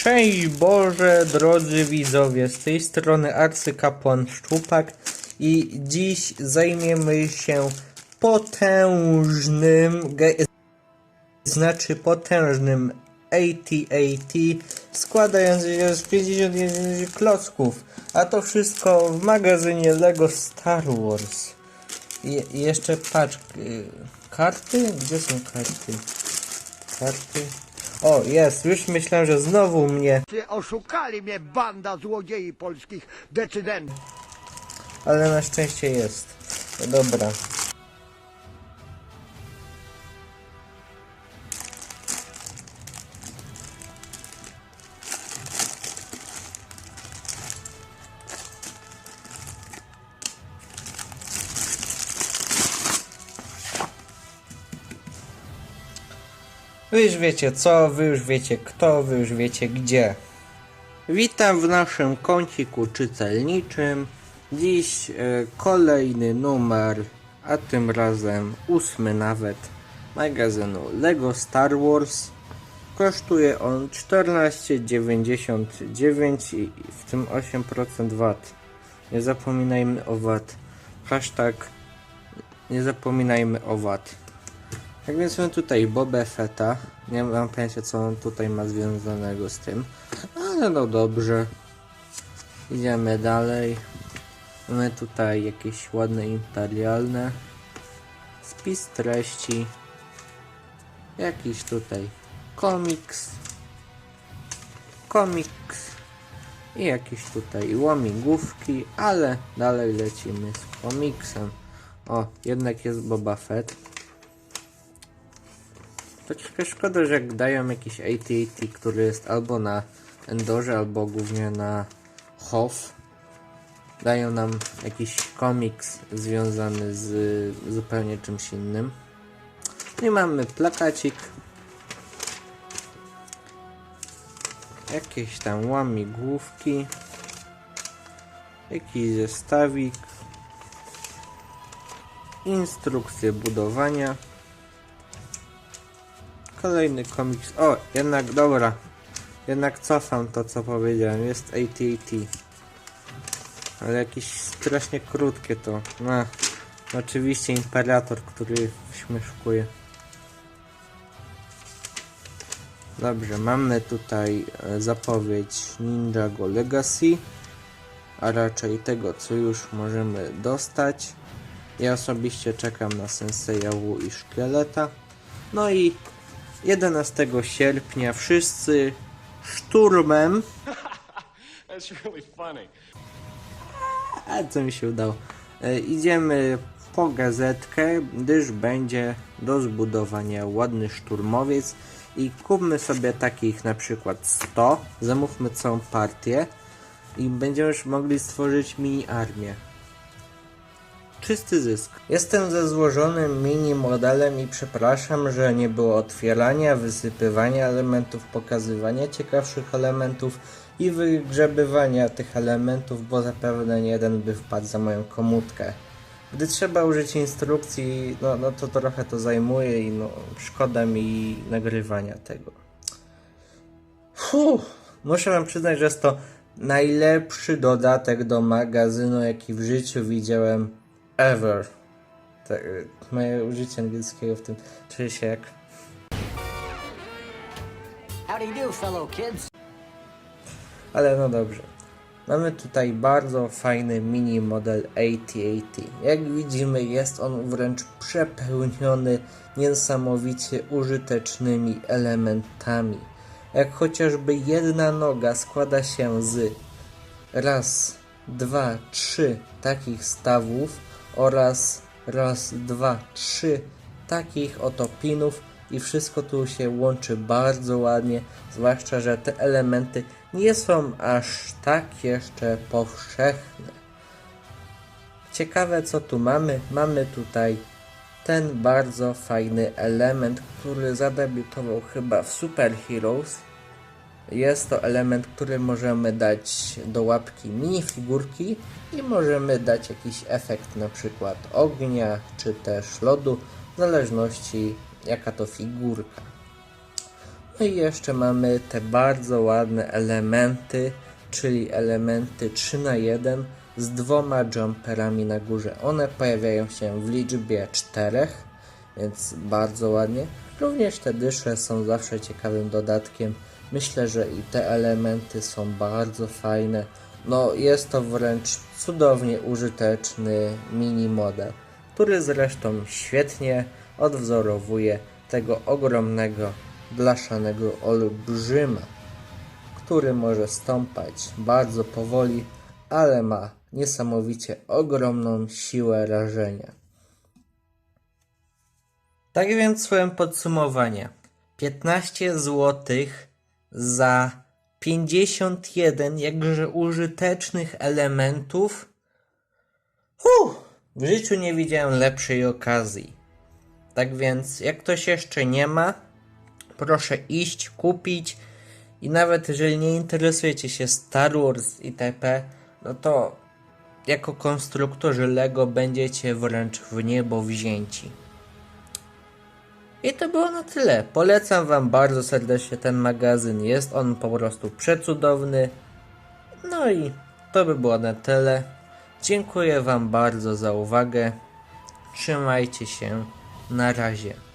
Szczęść Boże, drodzy widzowie, z tej strony Arcykapłan Szczupak i dziś zajmiemy się potężnym, znaczy potężnym AT-AT składający się z 51 klocków, a to wszystko w magazynie LEGO Star Wars. I jeszcze patrz, y, karty? Gdzie są karty? Karty? O, jest, już myślałem, że znowu mnie, oszukali mnie banda złodziei polskich decydentów. ale na szczęście jest. No dobra. Wy już wiecie co, wy już wiecie kto, wy już wiecie gdzie. Witam w naszym kąciku czytelniczym. Dziś e, kolejny numer, a tym razem ósmy nawet, magazynu LEGO Star Wars. Kosztuje on 14,99 i w tym 8% VAT. Nie zapominajmy o VAT. Hashtag nie zapominajmy o VAT. Tak więc mamy tutaj Boba Fetta. Nie mam pojęcia co on tutaj ma związanego z tym. Ale no dobrze. Idziemy dalej. Mamy tutaj jakieś ładne imperialne. Spis treści. Jakiś tutaj komiks. Komiks. I jakieś tutaj łamigłówki, ale dalej lecimy z komiksem. O, jednak jest Boba Fett. Troszkę szkoda, że jak dają jakiś AT-AT, który jest albo na Endorze, albo głównie na Hoth. Dają nam jakiś komiks związany z zupełnie czymś innym. No i mamy plakacik. Jakieś tam łamigłówki. Jakiś zestawik. Instrukcje budowania. Kolejny komiks. O, jednak dobra. Jednak cofam to, co powiedziałem. Jest AT-AT. Ale jakieś strasznie krótkie to. No, oczywiście Imperator, który śmieszkuje. Dobrze, mamy tutaj e, zapowiedź Ninjago Legacy, a raczej tego, co już możemy dostać. Ja osobiście czekam na Senseiya Wu i Szkieleta. No i 11 sierpnia wszyscy szturmem. A co mi się udało? E, idziemy po gazetkę, gdyż będzie do zbudowania ładny szturmowiec i kupmy sobie takich na przykład 100, zamówmy całą partię i będziemy już mogli stworzyć mini armię. Czysty zysk. Jestem ze złożonym mini modelem i przepraszam, że nie było otwierania, wysypywania elementów, pokazywania ciekawszych elementów i wygrzebywania tych elementów, bo zapewne nie jeden by wpadł za moją komutkę. Gdy trzeba użyć instrukcji, no, no to trochę to zajmuje i no, szkoda mi nagrywania tego. Fuh, muszę wam przyznać, że jest to najlepszy dodatek do magazynu, jaki w życiu widziałem ever. Tak, moje użycie angielskiego w tym czuję się jak do, fellow kids? Ale no dobrze. Mamy tutaj bardzo fajny mini model AT-AT. Jak widzimy jest on wręcz przepełniony niesamowicie użytecznymi elementami. Jak chociażby jedna noga składa się z raz, dwa, trzy takich stawów oraz raz, dwa, trzy takich oto pinów i wszystko tu się łączy bardzo ładnie, zwłaszcza, że te elementy nie są aż tak jeszcze powszechne. Ciekawe co tu mamy. Mamy tutaj ten bardzo fajny element, który zadebiutował chyba w Super Heroes. Jest to element, który możemy dać do łapki minifigurki i możemy dać jakiś efekt na przykład ognia czy też lodu, w zależności jaka to figurka. No i jeszcze mamy te bardzo ładne elementy, czyli elementy 3 na 1 z dwoma jumperami na górze. One pojawiają się w liczbie 4, więc bardzo ładnie. Również te dysze są zawsze ciekawym dodatkiem. Myślę, że i te elementy są bardzo fajne. No, jest to wręcz cudownie użyteczny mini model, który zresztą świetnie odwzorowuje tego ogromnego, blaszanego olbrzyma, który może stąpać bardzo powoli, ale ma niesamowicie ogromną siłę rażenia. Tak więc swoje podsumowanie. 15 zł za 51 jakże użytecznych elementów. Huh, w życiu nie widziałem lepszej okazji. Tak więc, jak ktoś jeszcze nie ma, proszę iść, kupić i nawet jeżeli nie interesujecie się Star Wars itp., no to jako konstruktorzy Lego będziecie wręcz w niebo wzięci. I to było na tyle. Polecam Wam bardzo serdecznie ten magazyn. Jest on po prostu przecudowny. No i to by było na tyle. Dziękuję Wam bardzo za uwagę. Trzymajcie się. Na razie.